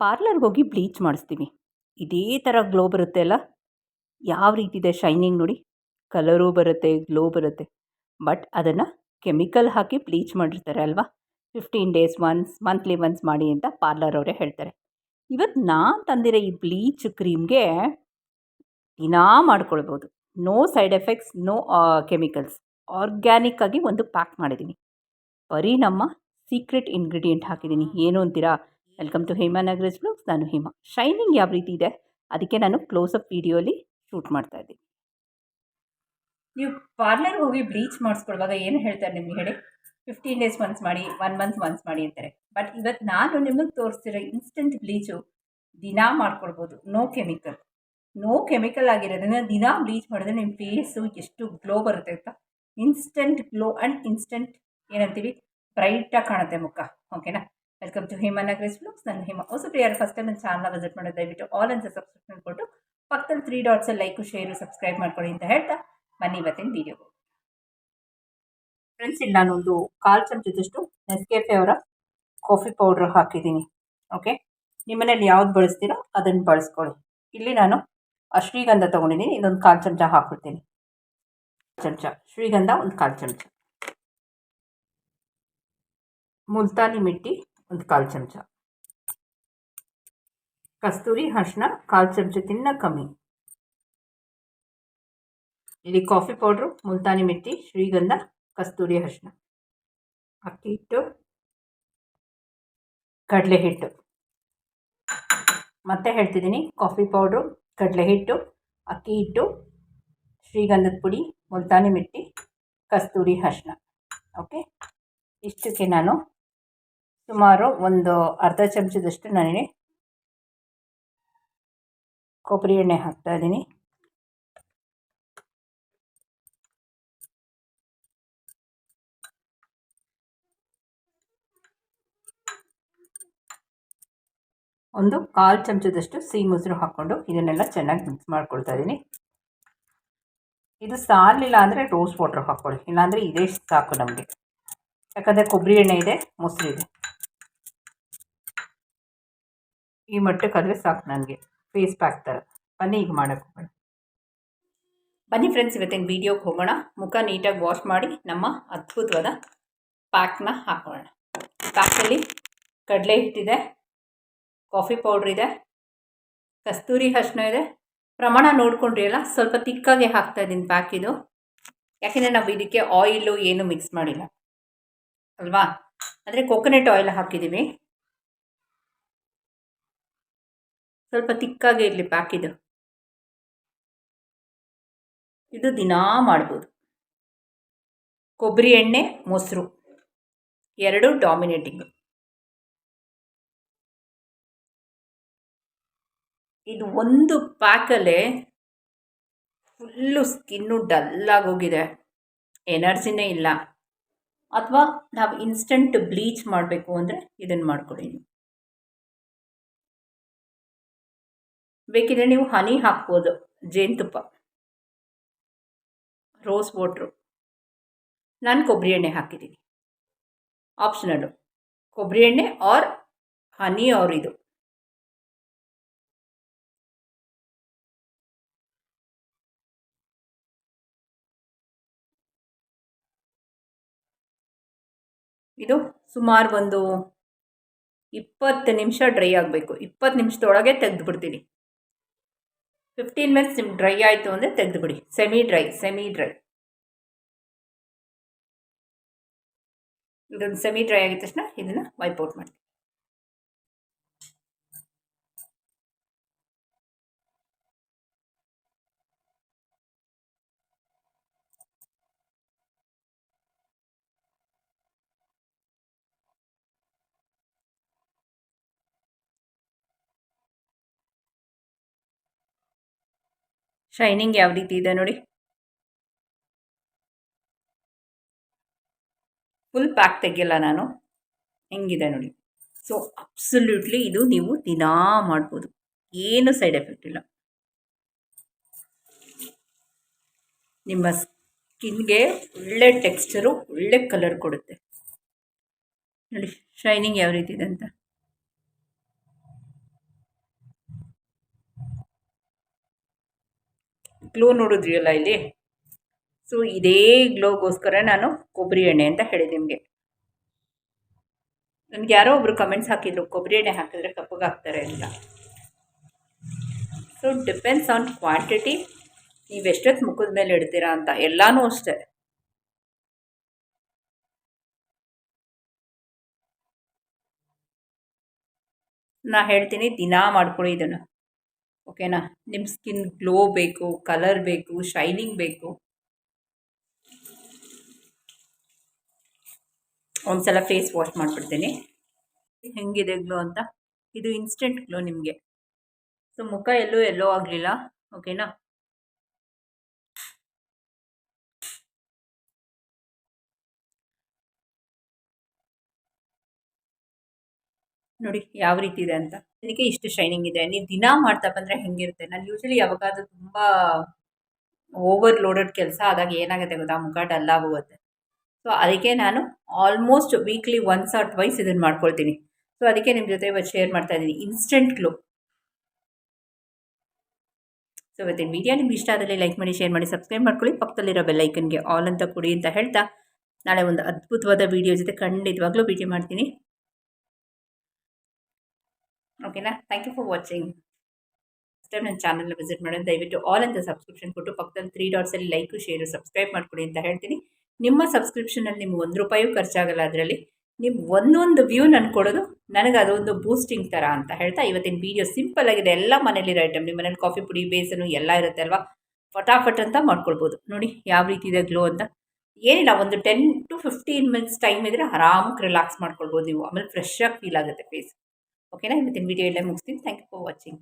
ಪಾರ್ಲರ್ಗೆ ಹೋಗಿ ಬ್ಲೀಚ್ ಮಾಡಿಸ್ತೀವಿ. ಇದೇ ಥರ ಗ್ಲೋ ಬರುತ್ತೆ ಅಲ್ಲ? ಯಾವ ರೀತಿ ಇದೆ ಶೈನಿಂಗ್ ನೋಡಿ. ಕಲರೂ ಬರುತ್ತೆ, ಗ್ಲೋ ಬರುತ್ತೆ. ಬಟ್ ಅದನ್ನು ಕೆಮಿಕಲ್ ಹಾಕಿ ಬ್ಲೀಚ್ ಮಾಡಿರ್ತಾರೆ ಅಲ್ವಾ? Fifteen days once, monthly once ಮಾಡಿ ಅಂತ ಪಾರ್ಲರ್ ಅವರೇ ಹೇಳ್ತಾರೆ. ಇವತ್ತು ನಾನು ತಂದಿರೋ ಈ ಬ್ಲೀಚ್ ಕ್ರೀಮ್ಗೆ ದಿನಾ ಮಾಡ್ಕೊಳ್ಬೋದು. No side effects, no chemicals. Organic ಆಗಿ ಒಂದು ಪ್ಯಾಕ್ ಮಾಡಿದ್ದೀನಿ ಬರೀ ನಮ್ಮ ಸೀಕ್ರೆಟ್ ಇಂಗ್ರೀಡಿಯೆಂಟ್ ಹಾಕಿದ್ದೀನಿ ಏನು ಅಂತೀರಾ? Welcome to Hema Nagaraj blogs ನಾನು ಹೇಮಾ ಶೈನಿಂಗ್ ಯಾವ ರೀತಿ ಇದೆ? ಅದಕ್ಕೆ ನಾನು ಕ್ಲೋಸಪ್ ವೀಡಿಯೋಲಿ ಶೂಟ್ ಮಾಡ್ತಾ ಇದ್ದೀನಿ. ನೀವು ಪಾರ್ಲರ್ಗೆ ಹೋಗಿ ಬ್ಲೀಚ್ ಮಾಡಿಸ್ಕೊಳ್ವಾಗ ಏನು ಹೇಳ್ತಾರೆ ನಿಮಗೆ ಹೇಳಿ? ಫಿಫ್ಟೀನ್ ಡೇಸ್ ಒನ್ಸ್ ಮಾಡಿ ಒನ್ ಮಂತ್ ಒನ್ಸ್ ಮಾಡಿ ಅಂತಾರೆ. ಬಟ್ ಇವತ್ತು ನಾನು ನಿಮಗೆ ತೋರಿಸ್ತಿರೋ ಇನ್ಸ್ಟೆಂಟ್ ಬ್ಲೀಚು ದಿನಾ ಮಾಡ್ಕೊಳ್ಬೋದು. ನೋ ಕೆಮಿಕಲ್ ನೋ ಕೆಮಿಕಲ್ ಆಗಿರೋದ್ರಿಂದ ದಿನಾ ಬ್ಲೀಚ್ ಮಾಡಿದ್ರೆ ನಿಮ್ಮ ಫೇಸು ಎಷ್ಟು ಗ್ಲೋ ಬರುತ್ತೆ ಅಂತ ಇನ್ಸ್ಟೆಂಟ್ ಗ್ಲೋ ಆ್ಯಂಡ್ ಇನ್ಸ್ಟೆಂಟ್ ಏನಂತೀವಿ? ಬ್ರೈಟಾಗಿ ಕಾಣುತ್ತೆ ಮುಖ. ಓಕೆನಾ welcome to Hima Nagaresh blogs ನಾನು ಹಿಮಾ ಹೊಸ ಪ್ರಿಯರ್ ಫಸ್ಟ್ ಟೈಮ್ ನನ್ನ ಚಾನಲ್ನ ವಿಸಿಟ್ ಮಾಡೋದು, ದಯವಿಟ್ಟು ಆಲ್ ಅಂತ ಸಬ್ಸ್ಕ್ರಿಪ್ಷನ್ ಕೊಟ್ಟು ಪಕ್ಕದಲ್ಲಿ three dots like share subscribe ಮಾಡ್ಕೊಳ್ಳಿ ಅಂತ ಹೇಳ್ತಾ ಬನ್ನಿ ಇವತ್ತಿನ ವೀಡಿಯೋ ಫ್ರೆಂಡ್ಸ್ ಇಲ್ಲಿ ನಾನೊಂದು ಕಾಲು ಚಮಚದಷ್ಟು ನೆಸ್ಕೆಫೆ ಅವರ ಕಾಫಿ ಪೌಡ್ರ್ ಹಾಕಿದ್ದೀನಿ ಓಕೆ ನಿಮ್ಮನೇಲಿ ಯಾವ್ದು ಬಳಸ್ತೀರೋ ಅದನ್ನು ಬಳಸ್ಕೊಳ್ಳಿ. ಇಲ್ಲಿ ನಾನು ಶ್ರೀಗಂಧ ತೊಗೊಂಡಿದ್ದೀನಿ ಇದೊಂದು ಕಾಲು ಚಮಚ ಹಾಕ್ಬಿಡ್ತೀನಿ ಚಮಚ, ಶ್ರೀಗಂಧ ಒಂದು ಕಾಲು ಚಮಚ. ಮುಲ್ತಾನಿ ಮಿಟ್ಟಿ ಒಂದು ಕಾಲು ಚಮಚ ಕಸ್ತೂರಿ ಅರಿಶಿನ ಕಾಲು ಚಮಚಕ್ಕಿಂತ ಕಮ್ಮಿ ಇಲ್ಲಿ ಕಾಫಿ ಪೌಡ್ರು ಮುಲ್ತಾನಿ ಮಿಟ್ಟಿ ಶ್ರೀಗಂಧ ಕಸ್ತೂರಿ ಅರಿಶಿನ ಅಕ್ಕಿ ಹಿಟ್ಟು ಕಡಲೆ ಹಿಟ್ಟು ಮತ್ತೆ ಹೇಳ್ತಿದ್ದೀನಿ ಕಾಫಿ ಪೌಡ್ರು ಕಡಲೆ ಹಿಟ್ಟು ಅಕ್ಕಿ ಹಿಟ್ಟು ಶ್ರೀಗಂಧದ ಪುಡಿ ಮುಲ್ತಾನಿ ಮಿಟ್ಟಿ ಕಸ್ತೂರಿ ಅರಿಶಿನ ಓಕೆ ಇಷ್ಟಕ್ಕೆ ನಾನು ಸುಮಾರು ಒಂದು ಅರ್ಧ ಚಮಚದಷ್ಟು ನನಗೆ ಕೊಬ್ಬರಿ ಎಣ್ಣೆ ಹಾಕ್ತಾ ಇದ್ದೀನಿ. ಒಂದು ಕಾಲು ಚಮಚದಷ್ಟು ಸಿಹಿ ಮೊಸರು ಹಾಕ್ಕೊಂಡು ಇದನ್ನೆಲ್ಲ ಚೆನ್ನಾಗಿ ಮಿಕ್ಸ್ ಮಾಡ್ಕೊಳ್ತಾ ಇದ್ದೀನಿ. ಇದು ಸಾಲಿಲ್ಲ ಅಂದರೆ ರೋಸ್ ವಾಟ್ರ್ ಹಾಕ್ಕೊಳ್ಳಿ, ಇಲ್ಲಾಂದರೆ ಇದೇ ಸಾಕು ನಮಗೆ. ಯಾಕಂದರೆ ಕೊಬ್ಬರಿ ಎಣ್ಣೆ ಇದೆ, ಮೊಸರು ಇದೆ. ಈ ಮಟ್ಟಕ್ಕಾದರೆ ಸಾಕು ನನಗೆ. ಫೇಸ್ ಪ್ಯಾಕ್ ಥರ ಬನ್ನಿ ಈಗ ಮಾಡೋಕ್ಕೆ ಹೋಗೋಣ. ಬನ್ನಿ ಫ್ರೆಂಡ್ಸ್ ಇವತ್ತಿನ ವೀಡಿಯೋಗೆ ಹೋಗೋಣ. ಮುಖ ನೀಟಾಗಿ ವಾಶ್ ಮಾಡಿ ನಮ್ಮ ಅದ್ಭುತವಾದ ಪ್ಯಾಕ್ನ ಹಾಕೋಣ. ಪ್ಯಾಕಲ್ಲಿ ಕಡಲೆ ಹಿಟ್ಟಿದೆ ಕಾಫಿ ಪೌಡ್ರ್ ಇದೆ, ಕಸ್ತೂರಿ ಅರಿಶಿನ ಇದೆ. ಪ್ರಮಾಣ ನೋಡ್ಕೊಂಡ್ರಿ ಅಲ್ಲ, ಸ್ವಲ್ಪ ತಿಕ್ಕಾಗಿ ಹಾಕ್ತಾ ಇದ್ದೀನಿ ಪ್ಯಾಕ್ ಇದು. ಯಾಕೆಂದರೆ ನಾವು ಇದಕ್ಕೆ ಆಯಿಲು ಏನು ಮಿಕ್ಸ್ ಮಾಡಿಲ್ಲ. ಅಲ್ವಾ? ಅಂದರೆ ಕೊಕೊನೆಟ್ ಆಯಿಲ್ ಹಾಕಿದ್ದೀವಿ ಸ್ವಲ್ಪ ತಿಕ್ಕಾಗೇ ಇರಲಿ ಪ್ಯಾಕಿದು ಇದು. ದಿನಾ ಮಾಡ್ಬೋದು. ಕೊಬ್ಬರಿ ಎಣ್ಣೆ, ಮೊಸರು. ಎರಡು ಡಾಮಿನೇಟಿಂಗ್ ಇದು ಒಂದು ಪ್ಯಾಕಲ್ಲೇ ಫುಲ್ಲು ಸ್ಕಿನ್ನು ಡಲ್ಲಾಗೋಗಿದೆ ಎನರ್ಜಿನೇ ಇಲ್ಲ. ಅಥವಾ ನಾವು ಇನ್ಸ್ಟಂಟ್ ಬ್ಲೀಚ್ ಮಾಡಬೇಕು ಅಂದರೆ ಇದನ್ನು ಮಾಡ್ಕೊಳ್ಳಿ ಬೇಕಿದ್ರೆ ನೀವು ಹನಿ ಹಾಕ್ಬೋದು ಜೇನುತುಪ್ಪ ರೋಸ್ ವಾಟ್ರು ನಾನು ಕೊಬ್ಬರಿ ಎಣ್ಣೆ ಹಾಕಿದ್ದೀನಿ ಆಪ್ಷನಲ್ಲು ಕೊಬ್ಬರಿ ಎಣ್ಣೆ ಆರ್ ಹನಿ ಆರ್ ಇದು. ಇದು ಸುಮಾರು ಒಂದು ಇಪ್ಪತ್ತು ನಿಮಿಷ ಡ್ರೈ ಆಗಬೇಕು. ಇಪ್ಪತ್ತು ನಿಮಿಷದೊಳಗೆ ತೆಗೆದುಬಿಡ್ತೀನಿ. ಫಿಫ್ಟೀನ್ ಮಿನಿಟ್ಸ್ ನಿಮ್ಗೆ ಡ್ರೈ ಆಯಿತು ಅಂದರೆ ತೆಗೆದುಬಿಡಿ ಸೆಮಿ ಡ್ರೈ ಸೆಮಿ ಡ್ರೈ ಇದೊಂದು ಸೆಮಿ ಡ್ರೈ ಆಗಿದ ತಕ್ಷಣ ಇದನ್ನು ವೈಪೌಟ್ ಮಾಡ್ತೀನಿ ಶೈನಿಂಗ್ ಯಾವ ರೀತಿ ಇದೆ ನೋಡಿ. ಫುಲ್ ಪ್ಯಾಕ್ ತೆಗಿಯಲ್ಲ ನಾನು. ಹೆಂಗಿದೆ ನೋಡಿ. ಸೊ ಅಬ್ಸಲ್ಯೂಟ್ಲಿ ಇದು ನೀವು ದಿನಾ ಮಾಡ್ಬೋದು. ಏನು ಸೈಡ್ ಎಫೆಕ್ಟ್ ಇಲ್ಲ. ನಿಮ್ಮ ಸ್ಕಿನ್ಗೆ ಒಳ್ಳೆ ಟೆಕ್ಸ್ಚರು ಒಳ್ಳೆ ಕಲರ್ ಕೊಡುತ್ತೆ. ನೋಡಿ ಶೈನಿಂಗ್ ಯಾವ ರೀತಿ ಇದೆ ಅಂತ. ಗ್ಲೋ ನೋಡಿದ್ರಿಯಲ್ಲ ಇಲ್ಲಿ? ಸೊ ಇದೇ ಗ್ಲೋಗೋಸ್ಕರ ನಾನು ಕೊಬ್ಬರಿ ಎಣ್ಣೆ ಅಂತ ಹೇಳಿದೆ ನಿಮಗೆ. ನನಗೆ ಯಾರೋ ಒಬ್ರು ಕಮೆಂಟ್ಸ್ ಹಾಕಿದ್ರು, ಕೊಬ್ಬರಿ ಎಣ್ಣೆ ಹಾಕಿದ್ರೆ ಕಪ್ಪಗಾಗ್ತಾರೆ ಅಂತ. ಸೊ ಡಿಪೆಂಡ್ಸ್ ಆನ್ ಕ್ವಾಂಟಿಟಿ ನೀವು ಎಷ್ಟೊತ್ತು ಮುಖದ ಮೇಲೆ ಇಡ್ತೀರಾ ಅಂತ? ಎಲ್ಲನೂ ಅಷ್ಟೇ. ನಾ ಹೇಳ್ತೀನಿ ದಿನಾ ಮಾಡ್ಕೊಳ್ಳಿ ಇದನ್ನು. ಓಕೆನಾ? ನಿಮ್ಮ ಸ್ಕಿನ್ ಗ್ಲೋ ಬೇಕು ಕಲರ್ ಬೇಕು ಶೈನಿಂಗ್ ಬೇಕು. ಒಂದ್ಸಲ ಫೇಸ್ ವಾಶ್ ಮಾಡಿಬಿಡ್ತೀನಿ. ಹೆಂಗಿದೆ ಗ್ಲೋ ಅಂತ? ಇದು ಇನ್ಸ್ಟೆಂಟ್ ಗ್ಲೋ ನಿಮಗೆ. ಸೊ ಮುಖ ಎಲ್ಲೂ ಎಲ್ಲೋ ಆಗಲಿಲ್ಲ. ಓಕೆನಾ ನೋಡಿ ಯಾವ ರೀತಿ ಇದೆ ಅಂತ. ಅದಕ್ಕೆ ಇಷ್ಟು ಶೈನಿಂಗ್ ಇದೆ. ನೀವು ದಿನ ಮಾಡ್ತಾ ಬಂದರೆ ಹೆಂಗಿರುತ್ತೆ? ನಾನು ಯೂಶಲಿ ಯಾವಾಗಾದ್ರೂ ತುಂಬ ಓವರ್ ಲೋಡೆಡ್ ಕೆಲಸ ಆದಾಗ ಏನಾಗುತ್ತೆ ಗೊತ್ತಾ? ಮುಖ ಡಲ್ ಆಗುತ್ತೆ ಸೊ ಅದಕ್ಕೆ ನಾನು almost weekly once or twice ಇದನ್ನು ಮಾಡ್ಕೊಳ್ತೀನಿ. ಸೊ ಅದಕ್ಕೆ ನಿಮ್ಮ ಜೊತೆ ಇವತ್ತು ಶೇರ್ ಮಾಡ್ತಾ ಇದ್ದೀನಿ ಇನ್ಸ್ಟೆಂಟ್ ಗ್ಲೋ ಸೊ ಇವತ್ತಿನ ವಿಡಿಯೋ ನಿಮ್ಗೆ ಇಷ್ಟ ಆದಲ್ಲಿ ಲೈಕ್ ಮಾಡಿ ಶೇರ್ ಮಾಡಿ ಸಬ್ಸ್ಕ್ರೈಬ್ ಮಾಡ್ಕೊಳ್ಳಿ. ಪಕ್ಕದಲ್ಲಿರೋ ಬೆಲ್ಲೈಕನ್ಗೆ ಆಲ್ ಅಂತ ಕೊಡಿ ಅಂತ ಹೇಳ್ತಾ ನಾಳೆ ಒಂದು ಅದ್ಭುತವಾದ ವಿಡಿಯೋ ಜೊತೆ ಖಂಡಿತವಾಗ್ಲೂ ಭೇಟಿ ಮಾಡ್ತೀನಿ. ಓಕೆನಾ thank you for watching time ನನ್ನ ಚಾನಲ್ನ ವಿಸಿಟ್ ಮಾಡೋದು, ದಯವಿಟ್ಟು ಆಲ್ ಅಂತ ಸಬ್ಸ್ಕ್ರಿಪ್ಷನ್ ಕೊಟ್ಟು ಪಕ್ಕದಲ್ಲಿ ತ್ರೀ ಡಾಟ್ಸಲ್ಲಿ ಲೈಕು ಶೇರು ಸಬ್ಸ್ಕ್ರೈಬ್ ಮಾಡ್ಕೊಡಿ ಅಂತ ಹೇಳ್ತೀನಿ. ನಿಮ್ಮ ಸಬ್ಸ್ಕ್ರಿಪ್ಷನಲ್ಲಿ ನಿಮ್ಗೆ ಒಂದು ರೂಪಾಯೂ ಖರ್ಚಾಗಲ್ಲ ಅದರಲ್ಲಿ. ನಿಮ್ಮ ಒಂದೊಂದು ವ್ಯೂ ನಾನು ಕೊಡೋದು, ನನಗೆ ಅದೊಂದು ಬೂಸ್ಟಿಂಗ್ ಥರ ಅಂತ ಹೇಳ್ತಾ ಇವತ್ತಿನ ವೀಡಿಯೋ ಸಿಂಪಲ್ ಆಗಿದೆ. ಎಲ್ಲ ಮನೇಲಿರೋ ಐಟಮ್ ನಿಮ್ಮ ಮನೇಲಿ ಕಾಫಿ ಪುಡಿ, ಬೇಸನು ಎಲ್ಲ ಇರುತ್ತೆ ಅಲ್ವಾ? ಫಟಾಫಟ್ ಅಂತ ಮಾಡ್ಕೊಳ್ಬೋದು. ನೋಡಿ, ಯಾವ ರೀತಿ ಇದೆ ಗ್ಲೋ ಅಂತ. ಏನಿಲ್ಲ, ಒಂದು ten to fifteen minutes time ಇದ್ದರೆ ಆರಾಮಾಗಿ ರಿಲ್ಯಾಕ್ಸ್ ಮಾಡ್ಕೊಳ್ಬೋದು ನೀವು. ಆಮೇಲೆ ಫ್ರೆಶ್ ಆಗಿ ಫೀಲ್ ಆಗುತ್ತೆ ಫೇಸ್ ಓಕೆನಾ ಇವತ್ತಿನ ವೀಡಿಯೋ ಎಲ್ಲ ಮುಗಿಸ್ತೀನಿ ಥ್ಯಾಂಕ್ ಯು ಫಾರ್ ವಾಚಿಂಗ್